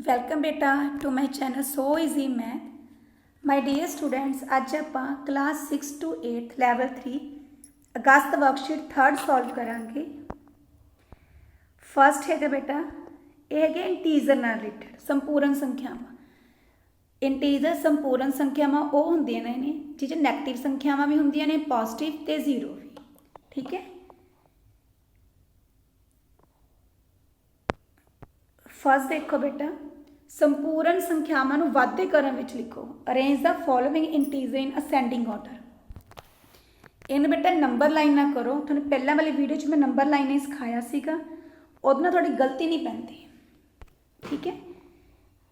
Welcome ਬੇਟਾ to my channel so easy math my dear students ਅੱਜ ਆਪਾਂ class 6 to 8 level 3 ਅਗਸਤ worksheet 3rd solve ਕਰਾਂਗੇ first ਹੈਗਾ ਬੇਟਾ ਇਹ ਹੈਗੇ ਇੰਟੀਜ਼ਰ ਨਾਲ ਰਿਲੇਟਡ ਸੰਪੂਰਨ ਸੰਖਿਆਵਾਂ ਇੰਟੀਜ਼ਰ ਸੰਪੂਰਨ ਸੰਖਿਆਵਾਂ ਉਹ ਹੁੰਦੀਆਂ ਨੇ ਨੇ ਜਿਹਦੇ ਨੈਗੇਟਿਵ ਸੰਖਿਆਵਾਂ ਵੀ ਹੁੰਦੀਆਂ ਨੇ ਪੋਜ਼ਿਟਿਵ ਤੇ ਜ਼ੀਰੋ ਵੀ ਠੀਕ ਹੈ ਫਸਟ ਦੇਖੋ ਬੇਟਾ ਸੰਪੂਰਨ ਸੰਖਿਆਵਾਂ ਨੂੰ ਵਾਧੇ ਕਰਨ ਵਿੱਚ ਲਿਖੋ। Arrange the following integer in ascending order ਇਹਨੂੰ ਬੇਟਾ ਨੰਬਰ ਲਾਈਨ ਨਾ ਕਰੋ। ਤੁਹਾਨੂੰ ਪਹਿਲਾਂ ਵਾਲੀ ਵੀਡੀਓ 'ਚ ਮੈਂ ਨੰਬਰ ਲਾਈਨ ਹੀ ਸਿਖਾਇਆ ਸੀਗਾ। ਉਹਦੇ ਨਾਲ ਤੁਹਾਡੀ ਗਲਤੀ ਨਹੀਂ ਪੈਂਦੀ। ਠੀਕ ਹੈ?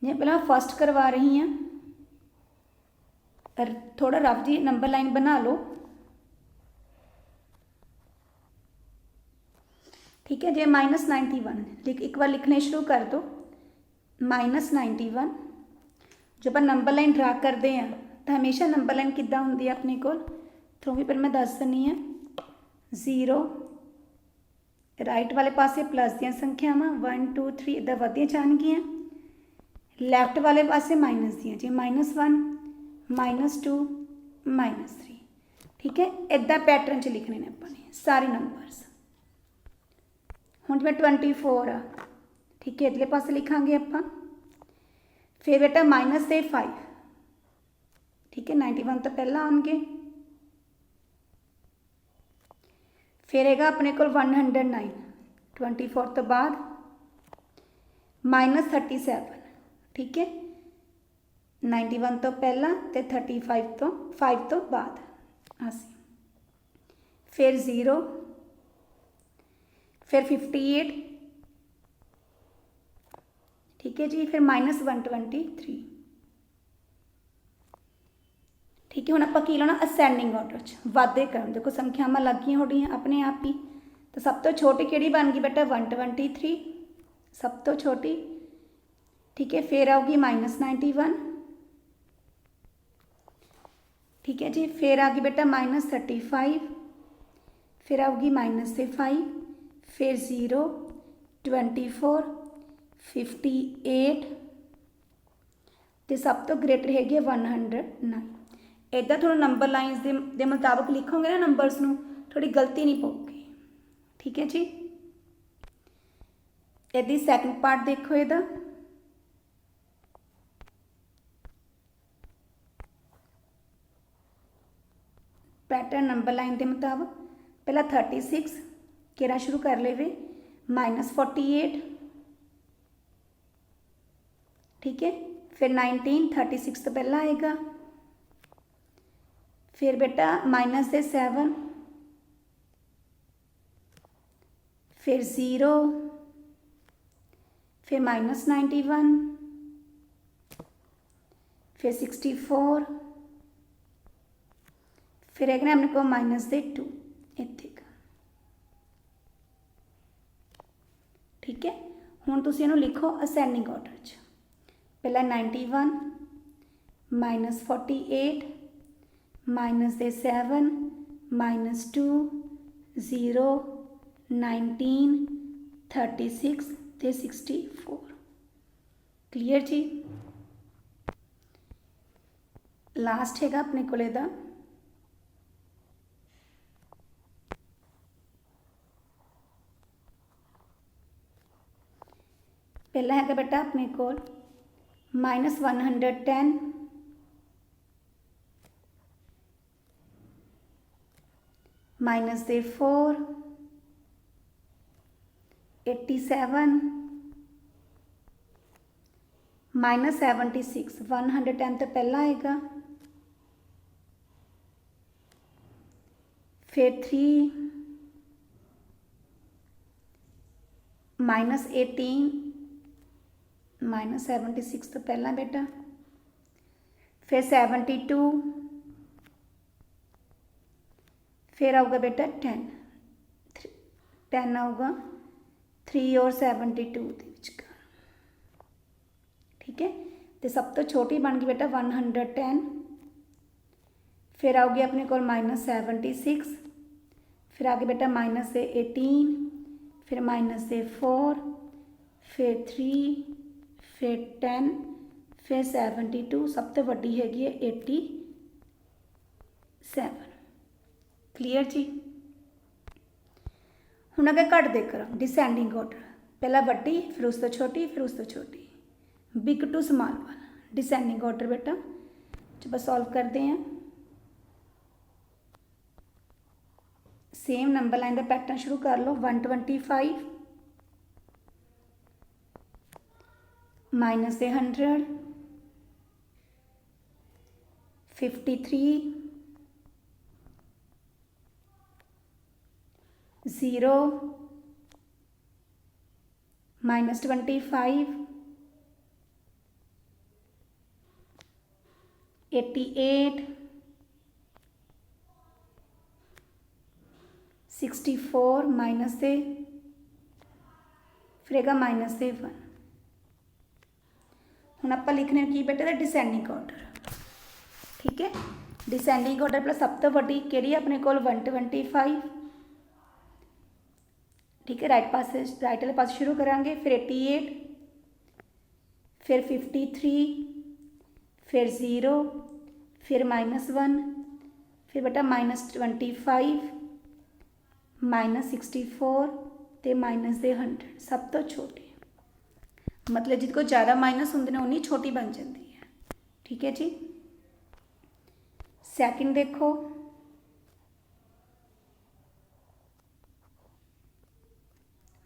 ਜੇ ਪਹਿਲਾਂ ਫਸਟ ਕਰਵਾ ਰਹੀ ਹਾਂ। ਥੋੜਾ ਰਫ ਜੀ ਨੰਬਰ ਲਾਈਨ ਬਣਾ ਲਓ। ਠੀਕ ਹੈ? ਜੇ -91 ਲਿਖ ਇੱਕ ਵਾਰ ਲਿਖਣੇ ਸ਼ੁਰੂ ਕਰ ਦਿਓ। -91 ਜੋ ਆਪਾਂ ਨੰਬਰ ਲਾਈਨ ਡਰਾ ਕਰਦੇ ਆ ਤਾਂ ਹਮੇਸ਼ਾ ਨੰਬਰ ਲਾਈਨ ਕਿੱਦਾਂ ਹੁੰਦੀ ਹੈ ਆਪਣੇ ਕੋਲ ਤੁਹਾਨੂੰ ਵੀ ਪਰ ਮੈਂ ਦੱਸ ਦਿੰਨੀ ਆ 0 ਰਾਈਟ ਵਾਲੇ ਪਾਸੇ ਪਲੱਸ ਦੀਆਂ ਸੰਖਿਆਵਾਂ 1 2 3 ਇਦਾਂ ਵਧੀਆਂ ਜਾਣਗੀਆਂ ਲੈਫਟ ਵਾਲੇ ਪਾਸੇ ਮਾਈਨਸ ਦੀਆਂ ਜੇ -1 -2 -3 ਠੀਕ ਹੈ ਇਦਾਂ ਪੈਟਰਨ 'ਚ ਲਿਖਣੇ ਨੇ ਆਪਾਂ ਨੇ ਸਾਰੇ ਨੰਬਰਸ ਹੁਣ ਜਿਵੇਂ 24 ਆ ਠੀਕ ਹੈ ਇਧਰਲੇ ਪਾਸੇ ਲਿਖਾਂਗੇ ਆਪਾਂ ਫਿਰ ਬੇਟਾ ਮਾਈਨਸ ਦੇ 5 ਠੀਕ ਹੈ 91 ਤੋਂ ਪਹਿਲਾਂ ਆਉਣਗੇ ਫਿਰ ਹੈਗਾ ਆਪਣੇ ਕੋਲ 109 24 ਤੋਂ ਬਾਅਦ ਮਾਈਨਸ 37 ਠੀਕ ਹੈ 91 ਤੋਂ ਪਹਿਲਾਂ ਤੇ 35 ਤੋਂ 5 ਤੋਂ ਬਾਅਦ ਅਸੀਂ ਫਿਰ 0 फिर 58 ਠੀਕ ਹੈ ਜੀ, ਫਿਰ -123 ਠੀਕ ਹੈ, ਹੁਣ ਆਪਾਂ ਕੀ ਲਾਉਣਾ? ਅਸੈਂਡਿੰਗ ਆਰਡਰ 'ਚ। ਵਾਧੇ ਕਰਨ। ਦੇਖੋ, ਸੰਖਿਆਵਾਂ ਲੱਗੀਆਂ ਹੋਣੀਆਂ ਆਪਣੇ ਆਪ ਹੀ। ਤਾਂ ਸਭ ਤੋਂ ਛੋਟੀ ਕਿਹੜੀ ਬਣ ਗਈ ਬੇਟਾ? 123 ਸਭ ਤੋਂ ਛੋਟੀ। ਠੀਕ ਹੈ, ਫਿਰ ਆਉਗੀ -91 ਠੀਕ ਹੈ ਜੀ, ਫਿਰ ਆ ਗਈ ਬੇਟਾ -35 ਫਿਰ ਆਉਗੀ -5 ਫਿਰ 0 24 58 ਤੇ ਸਭ ਤੋਂ ਗ੍ਰੇਟਰ ਹੈਗੀ 109 ਇਦਾਂ ਤੁਹਾਨੂੰ ਨੰਬਰ ਲਾਈਨਸ ਦੇ ਦੇ ਮੁਤਾਬਕ ਲਿਖੋਗੇ ਨਾ ਨੰਬਰਸ ਨੂੰ ਥੋੜੀ ਗਲਤੀ ਨਹੀਂ ਪਊਗੀ। ਠੀਕ ਹੈ ਜੀ? ਇਹਦੀ ਸੈਕੰਡ ਪਾਰਟ ਦੇਖੋ ਇਹਦਾ। ਪੈਟਰਨ ਨੰਬਰ ਲਾਈਨ ਦੇ ਮੁਤਾਬਕ। ਪਹਿਲਾਂ 36 ਕਿਹੜਾ ਸ਼ੁਰੂ ਕਰ ਲੇਵੇ -48 ਠੀਕ ਹੈ ਫਿਰ 1936 ਤੋਂ ਪਹਿਲਾਂ ਆਏਗਾ ਫਿਰ ਬੇਟਾ ਮਾਈਨਸ ਦੇ 7 ਫਿਰ 0 ਫਿਰ -91 फिर 64 फिर है अपने को माइनस दे टू इतने का ठीक है हूँ तुम इनू लिखो असैनिंग ऑर्डर च पहला ninety one, minus forty eight, minus दे seven, minus two, zero, nineteen, thirty six तो सिक्सटी फोर। क्लीयर जी? लास्ट है अपने को पहला हैगा बेटा अपने को minus one hundred ten. Minus दे four. Eighty seven. Minus seventy six, one hundred ten तो पहला आएगा। फिर three. Minus eighteen. 3 minus 18 minus 76 ਤੋਂ ਪਹਿਲਾਂ ਬੇਟਾ ਫਿਰ 72 ਫਿਰ ਆਊਗਾ ਬੇਟਾ 10 10 ਆਊਗਾ 3 ਔਰ 72 ਦੇ ਵਿੱਚ ਠੀਕ ਹੈ ਤੇ ਸਭ ਤੋਂ ਛੋਟੀ ਬਣ ਗਈ ਬੇਟਾ 110 ਫਿਰ ਆਊਗੀ ਆਪਣੇ ਕੋਲ ਮਾਈਨਸ 76 ਫਿਰ ਆਗੇ ਬੇਟਾ ਮਾਈਨਸ ਦੇ 18 ਫਿਰ ਮਾਈਨਸ ਦੇ 4 ਫਿਰ 3 ਫਿਰ 10 ਫਿਰ 72 ਸਭ ਤੋਂ ਵੱਡੀ ਹੈਗੀ ਹੈ 87 ਕਲੀਅਰ ਜੀ ਹੁਣ ਅਗੇ ਘੱਟ ਦੇ ਕਰਾਂ ਡਿਸੈਂਡਿੰਗ ਆਰਡਰ ਪਹਿਲਾਂ ਵੱਡੀ ਫਿਰ ਉਸ ਤੋਂ ਛੋਟੀ ਫਿਰ ਉਸ ਤੋਂ ਛੋਟੀ ਬਿਗ ਟੂ ਸਮਾਲ ਵਾਲਾ ਡਿਸੈਂਡਿੰਗ ਆਰਡਰ ਬੇਟਾ ਚਲੋ ਬਸ ਸੋਲਵ ਕਰਦੇ ਹਾਂ ਸੇਮ ਨੰਬਰ ਲਾਈਨ ਦਾ ਪੈਟਰਨ ਸ਼ੁਰੂ माइनस ए hundred, fifty three, zero, minus twenty five eighty eight, sixty four, minus ए, फिर माइनस ए वन। ਹੁਣ ਆਪਾਂ ਲਿਖਣੇ ਕੀ ਬੇਟੇ ਦਾ ਡਿਸੈਂਡਿੰਗ ਆਰਡਰ ਠੀਕ ਹੈ ਡਿਸੈਂਡਿੰਗ ਆਰਡਰ ਪਲਸ ਸਭ ਤੋਂ ਵੱਡੀ ਕਿਹੜੀ ਹੈ ਆਪਣੇ ਕੋਲ 125 ਠੀਕ ਹੈ ਰਾਈਟ ਪਾਸੇ ਰਾਈਟ ਵਾਲੇ ਪਾਸੇ ਸ਼ੁਰੂ ਕਰਾਂਗੇ ਫਿਰ 88 ਫਿਰ 53 ਫਿਰ 0 ਫਿਰ ਮਾਈਨਸ 1 ਫਿਰ ਬੇਟਾ ਮਾਈਨਸ 25 ਮਾਈਨਸ 64 ਤੇ ਮਾਈਨਸ ਦੇ 100 ਸਭ ਤੋਂ ਛੋਟੀ ਮਤਲਬ ਜਿਹਦੇ ਕੋਲ ਜ਼ਿਆਦਾ ਮਾਈਨਸ ਹੁੰਦੇ ਨੇ ਉਨੀ ਛੋਟੀ ਬਣ ਜਾਂਦੀ ਹੈ ਠੀਕ ਹੈ ਜੀ ਸੈਕਿੰਡ ਦੇਖੋ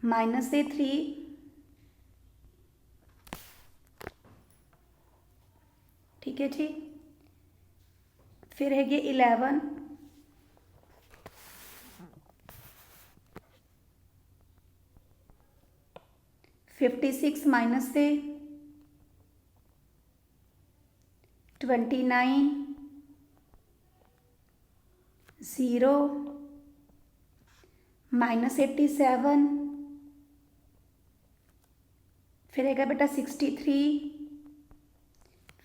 ਮਾਈਨਸ ਦੇ 3 ਠੀਕ ਹੈ फिफ्टी सिक्स माइनस से twenty nine zero minus eighty seven फिर है बेटा सिक्सटी थ्री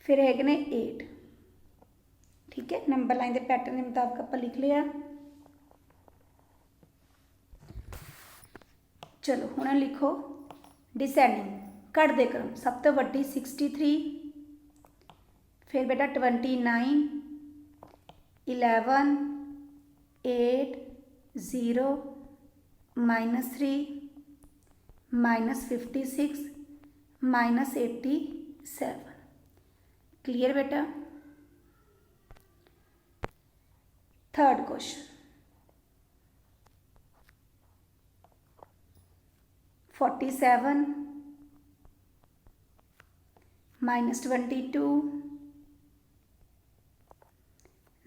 फिर है ने एट ठीक है नंबर लाइन के पैटर्न के मुताबिक आप लिख लिया। चलो हूँ लिखो। ਡਿਸੈਂਡਿੰਗ ਕੱਢ ਦੇ ਕਰਮ ਸਭ ਤੋਂ ਵੱਡੀ 63 ਫਿਰ ਬੇਟਾ 29 11 8 0 minus 3 minus 56 minus 87 clear forty seven minus twenty two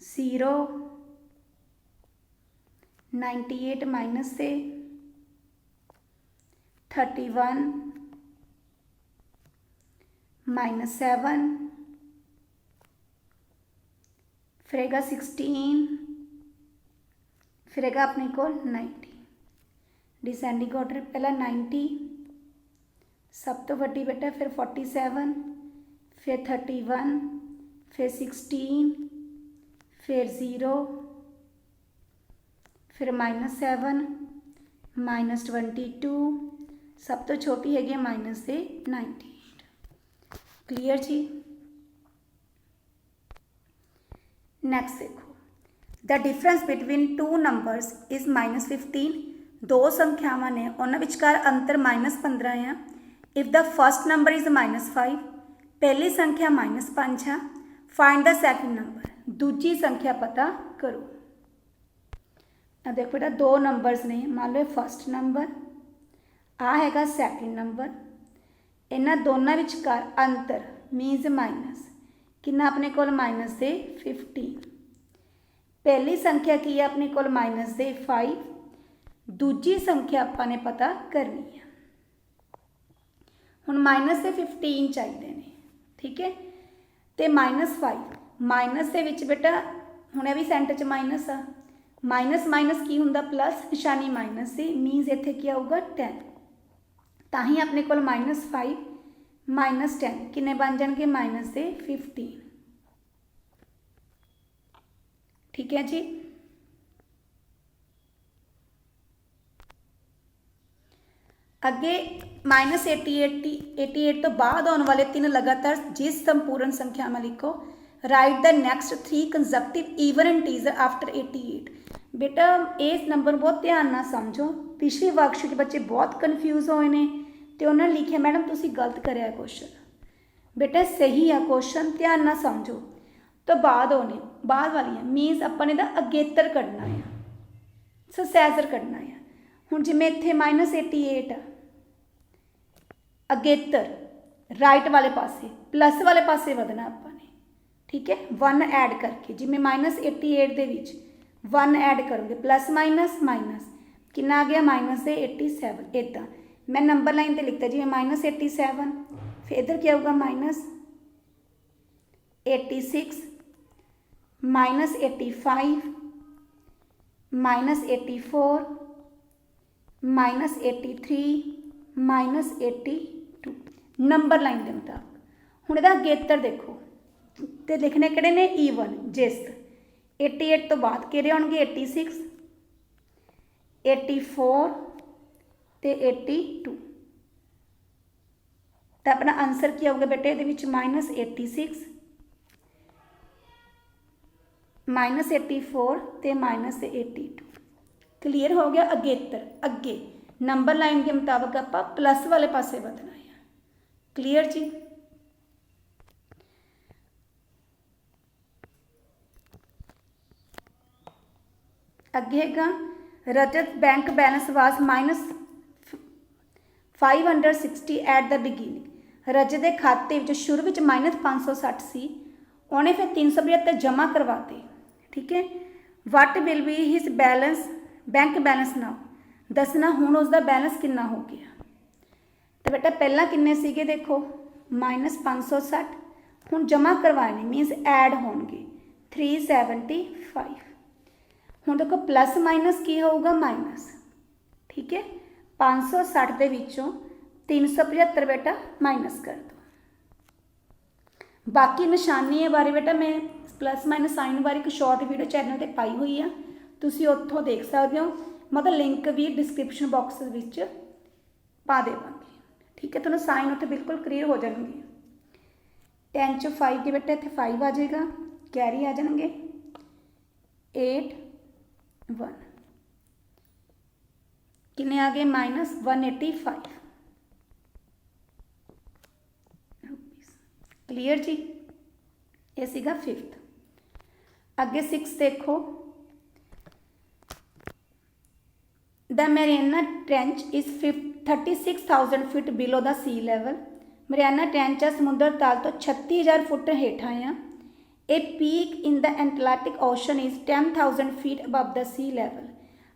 zero ninety eight minus से थर्टी वन माइनस सेवन फिरेगा सिक्सटीन फिरेगा अपने को नाइन्टी डिसेंडिंग ऑर्डर पहला नाइनटी सब तो वीडी बेटा, फिर फोर्टी सैवन, फिर थर्टी वन, फिर सिक्सटीन, फिर ज़ीरो, फिर minus seven, minus twenty two, सब तो छोटी हैगी माइनस से नाइनटी एट। क्लीयर जी? नेक्स्ट देखो। The difference between two numbers is minus fifteen ਦੋ ਸੰਖਿਆਵਾਂ ਨੇ, ਉਹਨਾਂ ਵਿਚਕਾਰ ਅੰਤਰ ਮਾਈਨਸ 15 ਆ। If the first number is minus 5 ਪਹਿਲੀ ਸੰਖਿਆ ਮਾਈਨਸ 5 ਆ। ਫਾਈਂਡ ਦਾ ਸੈਕੰਡ ਨੰਬਰ ਦੂਜੀ ਸੰਖਿਆ ਪਤਾ ਕਰੋ। ਆ ਦੇਖੋ ਬੇਟਾ ਦੋ ਨੰਬਰਸ ਨੇ, ਮੰਨ ਲਓ ਫਸਟ ਨੰਬਰ ਆ ਹੈਗਾ ਸੈਕਿੰਡ ਨੰਬਰ ਇਹਨਾਂ ਦੋਨਾਂ ਵਿਚਕਾਰ ਅੰਤਰ ਮੀਨਸ ਮਾਈਨਸ ਕਿੰਨਾ ਆਪਣੇ ਕੋਲ ਮਾਈਨਸ ਦੇ 15 ਪਹਿਲੀ ਸੰਖਿਆ ਕੀ ਹੈ? ਆਪਣੇ ਕੋਲ ਮਾਈਨਸ ਦੇ 5 ਦੂਜੀ ਸੰਖਿਆ ਆਪਾਂ ਨੇ ਪਤਾ ਕਰਨੀ ਹੈ ਹੁਣ ਮਾਈਨਸ ਦੇ 15 ਚਾਹੀਦੇ ਨੇ, ਠੀਕ ਹੈ? ਤੇ ਮਾਈਨਸ 5 ਮਾਈਨਸ ਦੇ ਵਿੱਚ ਬੇਟਾ, ਹੁਣ ਇਹ ਵੀ ਸੈਂਟਰ 'ਚ ਮਾਈਨਸ ਆ। ਮਾਈਨਸ ਮਾਈਨਸ ਕੀ ਹੁੰਦਾ? ਪਲੱਸ ਨਿਸ਼ਾਨੀ ਮਾਈਨਸ ਸੀ ਮੀਨਸ ਇੱਥੇ ਕੀ ਆਊਗਾ? 10 ਤਾਂ ਹੀ ਆਪਣੇ ਕੋਲ ਮਾਈਨਸ 5 ਮਾਈਨਸ 10 ਕਿੰਨੇ ਬਣ ਜਾਣਗੇ? ਮਾਈਨਸ ਦੇ 15 ਠੀਕ ਹੈ ਜੀ? ਅੱਗੇ ਮਾਈਨਸ 88 88 ਤੋਂ ਬਾਅਦ ਆਉਣ ਵਾਲੇ ਤਿੰਨ ਲਗਾਤਾਰ ਜਿਸ ਸੰਪੂਰਨ ਸੰਖਿਆਵਾਂ ਲਿਖੋ write the next 3 consecutive even integers after 88 ਬੇਟਾ, ਇਸ ਨੰਬਰ ਬਹੁਤ ਧਿਆਨ ਨਾਲ ਸਮਝੋ। ਪਿਛਲੀ ਵਰਕਸ਼ੀਟ ਬੱਚੇ ਬਹੁਤ ਕਨਫਿਊਜ਼ ਹੋਏ ਨੇ ਤੇ ਉਹਨਾਂ ਨੇ ਲਿਖਿਆ, ਮੈਡਮ, ਤੁਸੀਂ ਗਲਤ ਕਰਿਆ ਕੁਐਸਚਨ ਬੇਟਾ, ਸਹੀ ਆ ਕੁਐਸਚਨ ਧਿਆਨ ਨਾਲ ਸਮਝੋ। ਤੋਂ ਬਾਅਦ ਉਹਨੇ ਬਾਅਦ ਵਾਲੀਆਂ ਮੀਨਸ ਆਪਾਂ ਨੇ ਦਾ ਅਗੇਤਰ ਕੱਢਣਾ ਆ। ਸਸੈਜ਼ਰ ਕੱਢਣਾ ਆ। ਹੁਣ ਜਿਵੇਂ ਇੱਥੇ -88 ਆ ਅਗੇਤਰ ਰਾਈਟ ਵਾਲੇ ਪਾਸੇ ਪਲੱਸ ਵਾਲੇ ਪਾਸੇ ਵਧਣਾ ਆਪਾਂ ਨੇ ਠੀਕ ਹੈ 1 ਐਡ ਕਰਕੇ ਜਿਵੇਂ -88 ਦੇ ਵਿੱਚ 1 ਐਡ ਕਰੋਗੇ ਪਲੱਸ ਮਾਈਨਸ ਮਾਈਨਸ ਕਿੰਨਾ ਆ ਗਿਆ ਮਾਈਨਸ ਦੇ 87 ਇਦਾਂ ਮੈਂ ਨੰਬਰ ਲਾਈਨ ਤੇ ਲਿਖਤਾ ਜਿਵੇਂ -87 ਫਿਰ ਇਧਰ ਕੀ ਆਊਗਾ minus 86 minus 85 minus 84 minus 83 minus 82 number line ਦੇ ਮੁਤਾਬਕ। ਹੁਣ ਇਹਦਾ ਅਗੇਤਰ ਦੇਖੋ। ਤੇ ਲਿਖਣੇ ਕਿਹੜੇ ਨੇ? E even ਜਿਸਤ। 88 ਤੋਂ ਬਾਅਦ ਕਿਹੜੇ ਆਉਣਗੇ? 86 84 ਤੇ 82 ਤਾਂ ਆਪਣਾ ਆਨਸਰ ਕੀ ਆਊਗਾ ਬੇਟੇ? ਇਹਦੇ ਵਿੱਚ -86 ਮਾਈਨਸ 84 ਤੇ ਮਾਈਨਸ 82 ਕਲੀਅਰ ਹੋ ਗਿਆ? ਅਗੇਤਰ ਅੱਗੇ। ਨੰਬਰ ਲਾਈਨ ਦੇ ਮੁਤਾਬਕ ਆਪਾਂ ਪਲੱਸ ਵਾਲੇ ਪਾਸੇ ਵਧਣਾ ਹੈ। ਕਲੀਅਰ ਜੀ? ਅੱਗੇ ਹੈਗਾ, Rajat bank balance was minus 560 at the beginning Rajat ਦੇ ਖਾਤੇ ਵਿੱਚ ਸ਼ੁਰੂ ਵਿੱਚ ਮਾਈਨਸ 560 ਸੀ ਉਹਨੇ ਫਿਰ 375 ਜਮ੍ਹਾਂ ਕਰਵਾਤੇ ਠੀਕ ਹੈ? What will be his balance bank balance now ਦੱਸਣਾ ਹੁਣ ਉਸ ਦਾ ਬੈਲੈਂਸ ਕਿੰਨਾ ਹੋ ਗਿਆ। ਤਾਂ ਬੇਟਾ ਪਹਿਲਾਂ ਕਿੰਨੇ ਸੀਗੇ ਦੇਖੋ? -560 ਹੁਣ ਜਮ੍ਹਾਂ ਕਰਵਾਏ ਨੇ ਮੀਨਸ ਐਡ ਹੋਣਗੇ 375 ਹੁਣ ਦੇਖੋ ਪਲੱਸ ਮਾਈਨਸ ਕੀ ਹੋਊਗਾ? ਮਾਈਨਸ ਠੀਕ ਹੈ? 560 ਦੇ ਵਿੱਚੋਂ 375 ਬੇਟਾ ਮਾਈਨਸ ਕਰ ਦੋ। ਬਾਕੀ ਨਿਸ਼ਾਨੀਆਂ ਬਾਰੇ ਬੇਟਾ ਮੈਂ ਪਲੱਸ ਮਾਈਨਸ ਸਾਈਨ ਬਾਰੇ ਇੱਕ ਸ਼ਾਰਟ ਵੀਡੀਓ ਚੈਨਲ ਤੇ ਪਾਈ ਹੋਈ ਆ। ਤੁਸੀਂ ਉੱਥੋਂ ਦੇਖ ਸਕਦੇ ਹੋ। ਮਤਲਬ ਲਿੰਕ ਵੀ ਡਿਸਕ੍ਰਿਪਸ਼ਨ ਬਾਕਸ ਵਿੱਚ ਪਾ ਦੇਵਾਂਗੇ। ਠੀਕ ਹੈ ਤੁਹਾਨੂੰ ਸਾਈਨ ਉੱਥੇ ਬਿਲਕੁਲ ਕਲੀਅਰ ਹੋ ਜਾਣਗੇ 10 ਚ 5 ਦੇ ਬੇਟਾ ਇੱਥੇ 5 ਆ ਜਾਏਗਾ ਕੈਰੀ ਆ ਜਾਣਗੇ 8 1 ਕਿੰਨੇ ਆ ਗਏ -185 ਕਲੀਅਰ ਜੀ ਇਹ ਸੀਗਾ 5th ਅੱਗੇ 6 ਦੇਖੋ The Mariana Trench is 36,000 feet below the sea level. Mariana trench ਆ ਸਮੁੰਦਰ ਤਲ ਤੋਂ 36000 ਫੁੱਟ ਹੇਠਾਂ ਆ। ਇਹ peak in the Atlantic ocean is 10000 feet above the sea level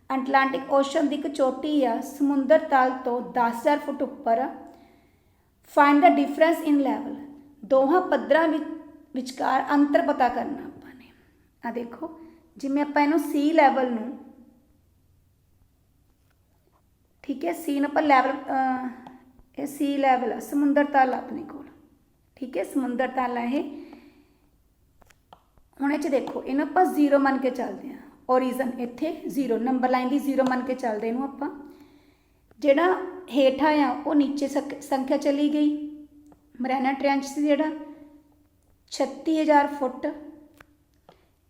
Atlantic ocean ਦੀ ਇੱਕ ਚੋਟੀ ਆ ਸਮੁੰਦਰ ਤਲ ਤੋਂ 10000 ਫੁੱਟ ਉੱਪਰ। ਆ find the difference in level ਦੋਹਾਂ ਪੱਧਰਾਂ ਵਿੱਚ ਵਿਚਕਾਰ ਅੰਤਰ ਪਤਾ ਕਰਨਾ ਆਪਾਂ ਨੇ। ਆ ਦੇਖੋ ਜਿਵੇਂ ਆਪਾਂ ਇਹਨੂੰ ਸੀ ਲੈਵਲ ਨੂੰ ਠੀਕ ਹੈ ਸੀ ਨੂੰ ਆਪਾਂ ਲੈਵਲ ਇਹ ਸੀ ਲੈਵਲ ਆ ਸਮੁੰਦਰ ਤਲ ਆਪਣੇ ਕੋਲ। ਠੀਕ ਹੈ, ਸਮੁੰਦਰ ਤਲ ਆ ਇਹ। ਹੁਣ ਇਹ ਚ ਦੇਖੋ, ਇਹਨੂੰ ਆਪਾਂ ਜ਼ੀਰੋ ਮੰਨ ਕੇ ਚੱਲਦੇ ਆ ਓਰੀਜਨ ਇੱਥੇ ਜ਼ੀਰੋ ਨੰਬਰ ਲਾਈਨ ਦੀ ਜ਼ੀਰੋ ਮੰਨ ਕੇ ਚੱਲਦੇ ਇਹਨੂੰ ਆਪਾਂ। ਜਿਹੜਾ ਹੇਠਾਂ ਆ ਉਹ ਨੀਚੇ ਸਕ- ਸੰਖਿਆ ਚਲੀ ਗਈ। ਮਰੈਨਾ ਟ੍ਰੈਂਚ ਸੀ ਜਿਹੜਾ। 36000 ਫੁੱਟ।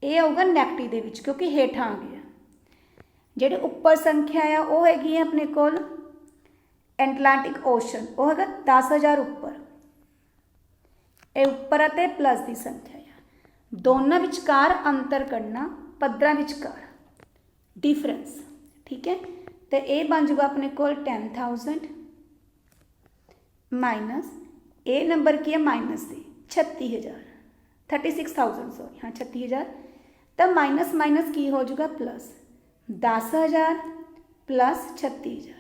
ਇਹ ਆਊਗਾ ਨੈਗੇਟਿਵ ਦੇ ਵਿੱਚ, ਕਿਉਂਕਿ ਹੇਠਾਂ ਆ ਗਿਆ। ਜਿਹੜੇ ਉੱਪਰ ਸੰਖਿਆ ਆ ਉਹ ਹੈਗੀ ਹੈ ਆਪਣੇ ਕੋਲ ਐਟਲਾਂਟਿਕ ਓਸ਼ਨ ਉਹ ਹੈਗਾ 10000 ਉੱਪਰ ਇਹ ਉੱਪਰ ਅਤੇ ਪਲੱਸ ਦੀ ਸੰਖਿਆ ਆ ਦੋਨਾਂ ਵਿਚਕਾਰ ਅੰਤਰ ਕੱਢਣਾ ਪੱਧਰਾਂ ਵਿਚਕਾਰ ਡਿਫਰੈਂਸ ਠੀਕ ਹੈ ਤੇ ਇਹ ਬਣ ਜਾਊਗਾ ਆਪਣੇ ਕੋਲ 10000 ਮਾਈਨਸ ਇਹ ਨੰਬਰ ਕੀ ਹੈ ਮਾਈਨਸ ਦੇ 36000 36000 ਸੌਰੀ ਹਾਂ 36000 ਤਾਂ ਮਾਈਨਸ ਮਾਈਨਸ ਕੀ ਹੋ ਜਾਊਗਾ ਪਲੱਸ 10000 ਪਲੱਸ 36000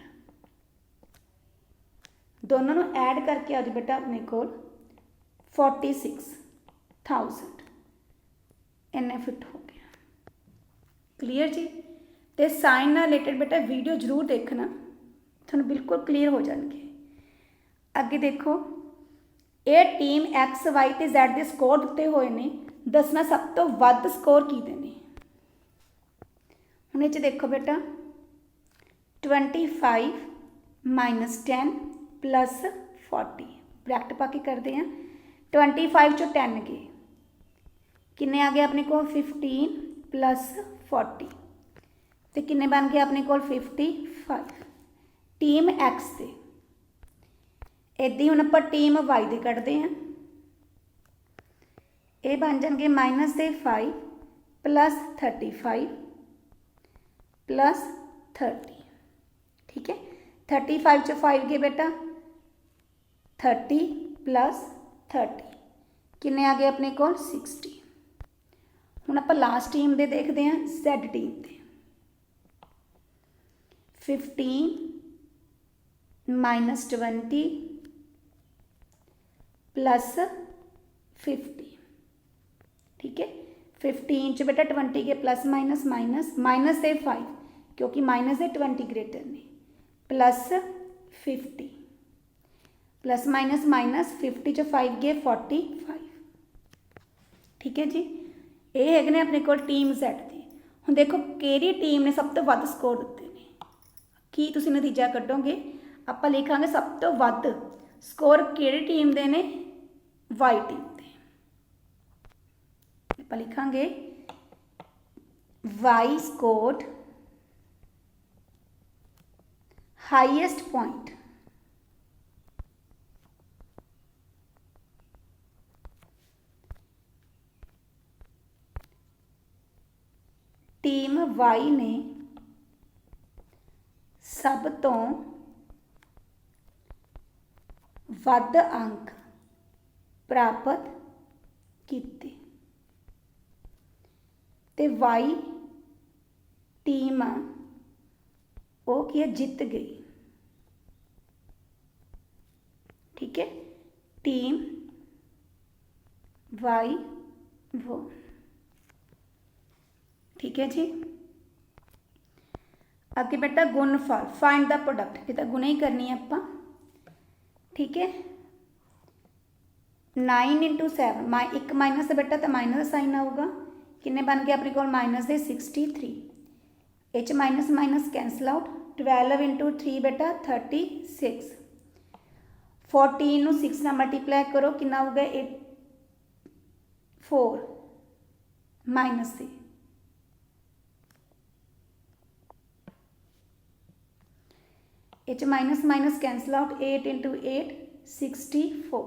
ਦੋਨਾਂ ਨੂੰ ਐਡ ਕਰਕੇ ਅੱਜ ਬੇਟਾ ਆਪਣੇ ਕੋਲ 46000 ਇੰਨੇ ਫਿੱਟ ਹੋ ਗਿਆ ਕਲੀਅਰ ਜੀ? ਤੇ ਸਾਈਨ ਨਾਲ ਰਿਲੇਟਡ ਬੇਟਾ ਵੀਡੀਓ ਜ਼ਰੂਰ ਦੇਖਣਾ। ਤੁਹਾਨੂੰ ਬਿਲਕੁਲ ਕਲੀਅਰ ਹੋ ਜਾਣਗੇ। ਅੱਗੇ ਦੇਖੋ, ਇਹ ਟੀਮ x, y ਤੇ z ਦੇ ਸਕੋਰ ਦਿੱਤੇ ਹੋਏ ਨੇ। ਦੱਸਣਾ ਸਭ ਤੋਂ ਵੱਧ ਸਕੋਰ ਕੀ ਦੇ ਨੇ? नीचे देखो बेटा। Twenty five minus ten plus forty bracket पाके करते हैं। ट्वेंटी फाइव चो टेन गए किन्ने आ गए अपने को फिफ्टीन प्लस फोर्टी तो किन्ने बन गए अपने को फिफ्टी फाइव टीम एक्स से। इदा हूँ आप टीम वाई दे कटते हैं। ये बन जाएँगे माइनस से five plus thirty five 35 plus 30 ਠੀਕ ਹੈ 35 ਚ 5 ਗਏ ਬੇਟਾ 30 ਪਲੱਸ 30 ਕਿੰਨੇ ਆ ਗਏ ਆਪਣੇ ਕੋਲ 60 ਹੁਣ ਆਪਾਂ ਲਾਸਟ ਟੀਮ ਦੇ ਦੇਖਦੇ ਹਾਂ Z ਟੀਮ ਦੇ 15 ਮਾਈਨਸ 20 ਪਲੱਸ 50 ਠੀਕ ਹੈ फिफ्टीन च बेटा ट्वेंटी के प्लस माइनस माइनस माइनस से फाइव क्योंकि माइनस है ट्वेंटी ग्रेटर में plus fifty plus minus minus fifty च फाइव गए फोर्टी फाइव ਠੀਕ ਹੈ ਜੀ ਇਹ ਹੈਗੇ ਨੇ ਆਪਣੇ ਕੋਲ ਟੀਮ Z ਦੇ ਹੁਣ ਦੇਖੋ ਕਿਹੜੀ ਟੀਮ ਨੇ ਸਭ ਤੋਂ ਵੱਧ ਸਕੋਰ ਦਿੱਤੇ ਨੇ ਕੀ ਤੁਸੀਂ ਨਤੀਜਾ ਕੱਢੋਗੇ ਆਪਾਂ ਲਿਖਾਂਗੇ ਸਭ ਤੋਂ ਵੱਧ ਸਕੋਰ ਕਿਹੜੀ ਟੀਮ ਦੇ ਨੇ Y ਟੀਮ ਆਪਾਂ ਲਿਖਾਂਗੇ Y scored highest point team Y ਨੇ ਸਭ ਤੋਂ ਵੱਧ ਅੰਕ ਪ੍ਰਾਪਤ ਕੀਤੇ ਤੇ Y ਟੀਮ ਆ ਉਹ ਕੀ ਹੈ ਜਿੱਤ ਗਈ ਠੀਕ ਹੈ ਟੀਮ Y ਵੋ ਠੀਕ ਹੈ ਜੀ ਅੱਗੇ ਬੇਟਾ ਗੁਣਫਲ ਫਾਈਂਡ ਦਾ ਪ੍ਰੋਡਕਟ ਇਹ ਤਾਂ ਗੁਣਾ ਹੀ ਕਰਨੀ ਹੈ ਆਪਾਂ ਠੀਕ ਹੈ 9 into 7 ਮਾ 1 ਮਾਈਨਸ ਬੇਟਾ ਤਾਂ ਮਾਈਨਸ ਦਾ ਸਾਈਨ ਆਊਗਾ ਕਿੰਨੇ ਬਣ ਗਏ ਆਪਣੇ ਕੋਲ ਮਾਈਨਸ ਦੇ 63 ਇਹ ਚ minus minus cancel out 12 into 3 ਬੇਟਾ 36 14 ਨੂੰ 6 ਨਾਲ ਮਲਟੀਪਲਾਈ ਕਰੋ ਕਿੰਨਾ ਆਊਗਾ 8 4 ਮਾਈਨਸ ਦੇ ਇਹ ਚ minus minus cancel out 8 into 8 64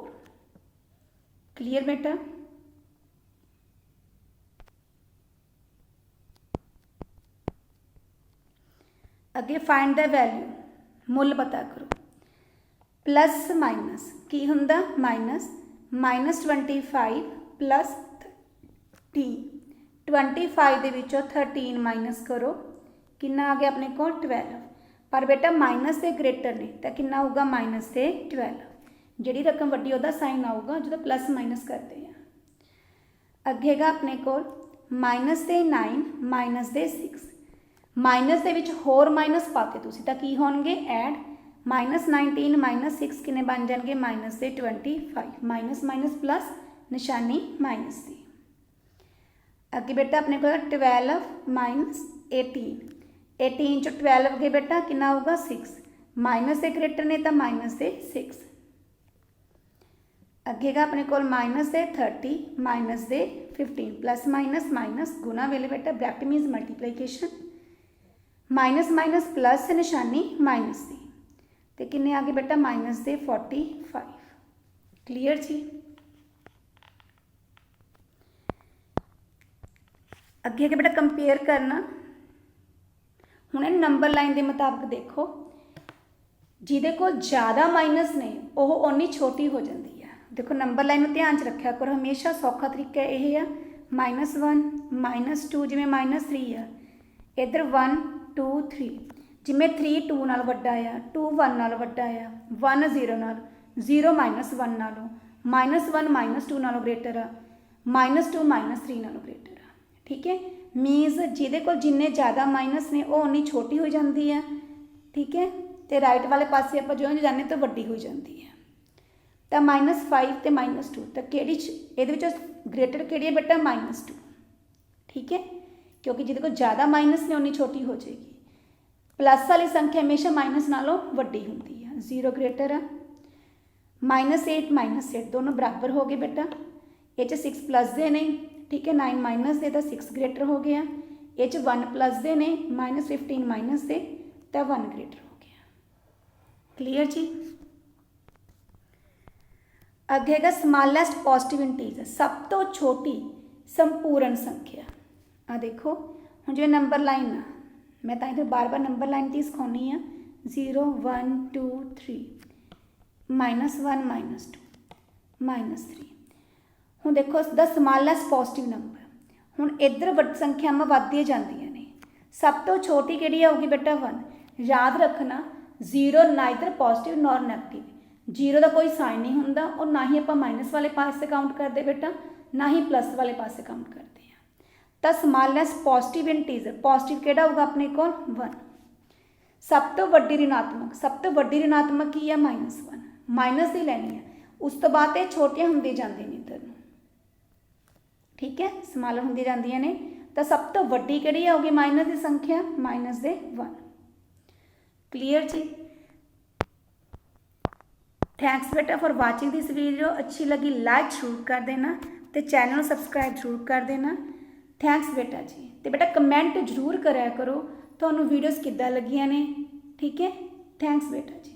clear ਬੇਟਾ ਅੱਗੇ ਫਾਈਂਡ ਦਾ ਵੈਲਿਊ ਮੁੱਲ ਪਤਾ ਕਰੋ। ਪਲੱਸ ਮਾਈਨਸ ਕੀ ਹੁੰਦਾ? ਮਾਈਨਸ ਮਾਈਨਸ 25 ਪਲੱਸ 30 25 ਦੇ ਵਿੱਚੋਂ 13 ਮਾਈਨਸ ਕਰੋ। ਕਿੰਨਾ ਆ ਗਿਆ ਆਪਣੇ ਕੋਲ? 12 ਪਰ ਬੇਟਾ ਮਾਈਨਸ ਦੇ ਗ੍ਰੇਟਰ ਨੇ, ਤਾਂ ਕਿੰਨਾ ਹੋਊਗਾ? ਮਾਈਨਸ ਦੇ 12 ਜਿਹੜੀ ਰਕਮ ਵੱਡੀ, ਉਹਦਾ ਸਾਈਨ ਆਊਗਾ, ਜਦੋਂ ਪਲੱਸ ਮਾਈਨਸ ਕਰਦੇ ਆ। ਅੱਗੇਗਾ ਆਪਣੇ ਕੋਲ ਮਾਈਨਸ ਦੇ 9 ਮਾਈਨਸ ਦੇ 6 ਮਾਈਨਸ ਦੇ ਵਿੱਚ ਹੋਰ ਮਾਈਨਸ ਪਾਤੇ ਤੁਸੀਂ ਤਾਂ ਕੀ ਹੋਣਗੇ ਐਡ ਮਾਈਨਸ 19 ਮਾਈਨਸ 6 ਕਿੰਨੇ ਬਣ ਜਾਣਗੇ ਮਾਈਨਸ ਦੇ 25 ਮਾਈਨਸ ਮਾਈਨਸ ਪਲੱਸ ਨਿਸ਼ਾਨੀ ਮਾਈਨਸ ਦੀ ਅੱਗੇ ਬੇਟਾ ਆਪਣੇ ਕੋਲ 12 ਮਾਈਨਸ 18 18 ਚੋਂ 12 ਗਏ ਬੇਟਾ ਕਿੰਨਾ ਹੋਊਗਾ 6 ਮਾਈਨਸ ਦੇ ਗ੍ਰੇਟਰ ਨੇ ਤਾਂ ਮਾਈਨਸ ਦੇ 6 ਅੱਗੇਗਾ ਆਪਣੇ ਕੋਲ ਮਾਈਨਸ ਦੇ 30 ਮਾਈਨਸ ਦੇ 15 ਪਲੱਸ ਮਾਈਨਸ ਮਾਈਨਸ ਗੁਣਾ ਵੇਲੇ ਬੇਟਾ bracket means multiplication minus minus plus ਨਿਸ਼ਾਨੀ ਮਾਈਨਸ ਦੀ। ਤੇ ਕਿੰਨੇ ਆ ਗਏ ਬੇਟਾ? ਮਾਈਨਸ ਦੇ 45 ਕਲੀਅਰ ਜੀ? ਅੱਗੇ ਅੱਗੇ ਬੇਟਾ ਕੰਪੇਅਰ ਕਰਨਾ। ਹੁਣ ਇਹ ਨੰਬਰ ਲਾਈਨ ਦੇ ਮੁਤਾਬਕ ਦੇਖੋ। ਜਿਹਦੇ ਕੋਲ ਜ਼ਿਆਦਾ ਮਾਈਨਸ ਨੇ, ਉਹ ਓਨੀ ਛੋਟੀ ਹੋ ਜਾਂਦੀ ਹੈ ਦੇਖੋ ਨੰਬਰ ਲਾਈਨ ਨੂੰ ਧਿਆਨ 'ਚ ਰੱਖਿਆ ਕਰੋ। ਹਮੇਸ਼ਾ ਸੌਖਾ ਤਰੀਕਾ ਇਹ ਆ। -1 -2 ਜਿਵੇਂ -3 ਆ। ਇਧਰ 1 2 3 ਜਿਵੇਂ 3 2 ਨਾਲ ਵੱਡਾ ਆ 2 1 ਨਾਲ ਵੱਡਾ ਆ 1 0 ਨਾਲ 0 1 ਨਾਲੋਂ -1 -2 ਨਾਲੋਂ ਗ੍ਰੇਟਰ ਆ -2 -3 ਨਾਲੋਂ ਗ੍ਰੇਟਰ ਆ। ਠੀਕ ਹੈ? ਮੀਨਸ ਜਿਹਦੇ ਕੋਲ ਜਿੰਨੇ ਜ਼ਿਆਦਾ ਮਾਈਨਸ ਨੇ, ਉਹ ਉਨੀ ਛੋਟੀ ਹੋ ਜਾਂਦੀ ਆ। ਠੀਕ ਹੈ? ਤੇ ਰਾਈਟ ਵਾਲੇ ਪਾਸੇ ਆਪਾਂ ਜਿਉਂ ਜਾਂਦੇ ਤਾਂ ਵੱਡੀ ਹੋ ਜਾਂਦੀ ਹੈ ਤਾਂ -5 ਤੇ -2 ਤਾਂ ਕਿਹੜੀ ਇਹਦੇ ਵਿੱਚੋਂ ਗ੍ਰੇਟਰ ਕਿਹੜੀ ਹੈ ਬੇਟਾ? -2 ਠੀਕ ਹੈ? ਕਿਉਂਕਿ ਜਿਹਦੇ ਕੋਲ ਜ਼ਿਆਦਾ ਮਾਈਨਸ ਨੇ ਉਨੀ ਛੋਟੀ ਹੋ ਜਾਏਗੀ ਪਲੱਸ ਵਾਲੀ ਸੰਖਿਆ ਹਮੇਸ਼ਾ ਮਾਈਨਸ ਨਾਲੋਂ ਵੱਡੀ ਹੁੰਦੀ ਹੈ 0 ਗ੍ਰੇਟਰ ਆ ਮਾਈਨਸ 8 ਮਾਈਨਸ 8 ਦੋਨੋਂ ਬਰਾਬਰ ਹੋ ਗਏ ਬੇਟਾ ਇਹ ਚ 6 ਪਲੱਸ ਦੇ ਨੇ ਠੀਕ ਹੈ 9 ਮਾਈਨਸ ਦੇ ਤਾਂ 6 ਗ੍ਰੇਟਰ ਹੋ ਗਿਆ ਇਹ ਚ 1 ਪਲੱਸ ਦੇ ਨੇ ਮਾਈਨਸ 15 ਮਾਈਨਸ ਦੇ ਤਾਂ 1 ਗ੍ਰੇਟਰ ਹੋ ਗਿਆ ਕਲੀਅਰ ਜੀ ਅੱਗੇ ਹੈਗਾ ਸਮਾਲੈਸਟ ਪੋਜ਼ਿਟਿਵ ਇੰਟੀਜਰ ਸਭ ਤੋਂ ਛੋਟੀ ਸੰਪੂਰਨ ਸੰਖਿਆ ਆ ਦੇਖੋ, ਹੁਣ ਜਿਵੇਂ ਨੰਬਰ ਲਾਈਨ ਆ, ਮੈਂ ਤਾਂ ਇਹਦੇ ਬਾਰ-ਬਾਰ ਨੰਬਰ ਲਾਈਨ ਤੇ ਸਿਖਾਉਣੀ ਆ 0 1 2 3 ਮਾਈਨਸ 1 ਮਾਈਨਸ 2 ਮਾਈਨਸ 3 ਹੁਣ ਦੇਖੋ, ਇਸ ਦਾ ਸਮਾਲੈਸਟ ਪੋਜ਼ਿਟਿਵ ਨੰਬਰ ਹੁਣ ਇੱਧਰ ਵੱਡ ਸੰਖਿਆਵਾਂ ਵੱਧਦੀਆਂ ਜਾਂਦੀਆਂ ਨੇ। ਸਭ ਤੋਂ ਛੋਟੀ ਕਿਹੜੀ ਆਊਗੀ ਬੇਟਾ 1 ਯਾਦ ਰੱਖਣਾ 0 ਨਾਈਦਰ ਪੋਜ਼ਿਟਿਵ ਨੋਰ ਨੈਗੇਟਿਵ 0 ਦਾ ਕੋਈ ਸਾਈਨ ਨਹੀਂ ਹੁੰਦਾ ਔਰ ਨਾ ਹੀ ਆਪਾਂ ਮਾਈਨਸ ਵਾਲੇ ਪਾਸੇ ਕਾਊਂਟ ਕਰਦੇ ਬੇਟਾ, ਨਾ ਹੀ ਪਲੱਸ ਵਾਲੇ ਪਾਸੇ ਕਾਊਂਟ ਕਰਦੇ। The smallest positive integer positive कि होगा अपने को वन सब तो व्डी ऋणात्मक। सब तो व्डी ऋणात्मक की है? माइनस वन माइनस ही लैनी है। उस तो बाद छोटिया होंगे जाते हैं इधर ठीक है? समाल होंगे जाने तो सब तो व्डी कि होगी माइनस की संख्या। माइनस दे वन क्लीयर जी? थैंक्स बेटा फॉर वाचिंग दिस वीडियो अच्छी लगी लाइक ज़रूर कर देना। तो चैनल सबसक्राइब ज़रूर कर देना। ਥੈਂਕਸ ਬੇਟਾ ਜੀ। ਤੇ ਬੇਟਾ ਕਮੈਂਟ ਜ਼ਰੂਰ ਕਰਿਆ ਕਰੋ। ਤੁਹਾਨੂੰ ਵੀਡੀਓਜ਼ ਕਿੱਦਾਂ ਲੱਗੀਆਂ ਨੇ? ਠੀਕ ਹੈ? ਥੈਂਕਸ ਬੇਟਾ ਜੀ।